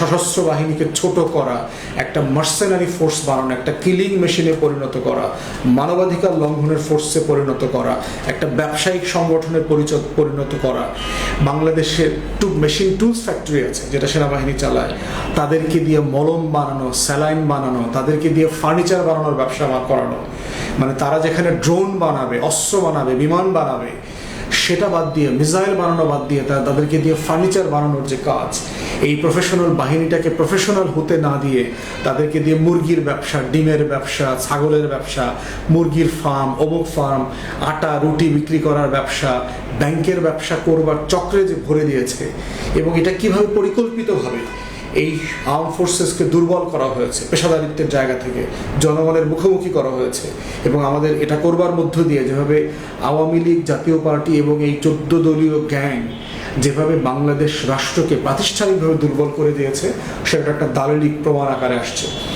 সশস্ত্র বাহিনীকে ছোট করা, একটা মার্সেনারি ফোর্স বানানো, একটা কিলিং মেশিনে পরিণত করা, মানবাধিকার লঙ্ঘনের ফোর্সে পরিণত করা, একটা ব্যবসায়িক সংগঠনে পরিচয় পরিণত করা। বাংলাদেশে টু মেশিন টুলস ফ্যাক্টরি আছে যেটা সেনাবাহিনী চালায়। তাদেরকে দিয়ে মলম বানানো, স্যালাইন বানানো, তাদেরকে দিয়ে ফার্নিচার বানানোর ব্যবসা করানো। মানে তারা যেখানে ড্রোন বানাবে, অস্ত্র বানাবে, বিমান বানাবে সেটা বাদ দিয়ে, মিসাইল বানানো বাদ দিয়ে তারা তাদেরকে দিয়ে ফার্নিচার বানানোর যে কাজ, এই প্রফেশনাল বাহিনীটাকে প্রফেশনাল হতে না দিয়ে তাদেরকে দিয়ে মুরগির ব্যবসা, ডিমের ব্যবসা, ছাগলের ব্যবসা, মুরগির ফার্ম অমুক ফার্ম আটা, রুটি বিক্রি করার ব্যবসা ব্যাংকের ব্যবসা করবার চক্রে যে ভরে দিয়েছে এবং এটা কীভাবে পরিকল্পিতভাবে এই আর্ম ফোর্সেসকে দুর্বল করা হয়েছে, পেশাদারিত্বের জায়গা থেকে, জনগণের মুখোমুখি করা হয়েছে এবং আমাদের এটা করবার মধ্য দিয়ে যেভাবে আওয়ামী লীগ, জাতীয় পার্টি এবং এই চোদ্দ দলীয় গ্যাং যেভাবে বাংলাদেশ রাষ্ট্রকে প্রাতিষ্ঠানিকভাবে দুর্বল করে দিয়েছে, সেটা একটা দালিলিক প্রমাণ আকারে আসছে।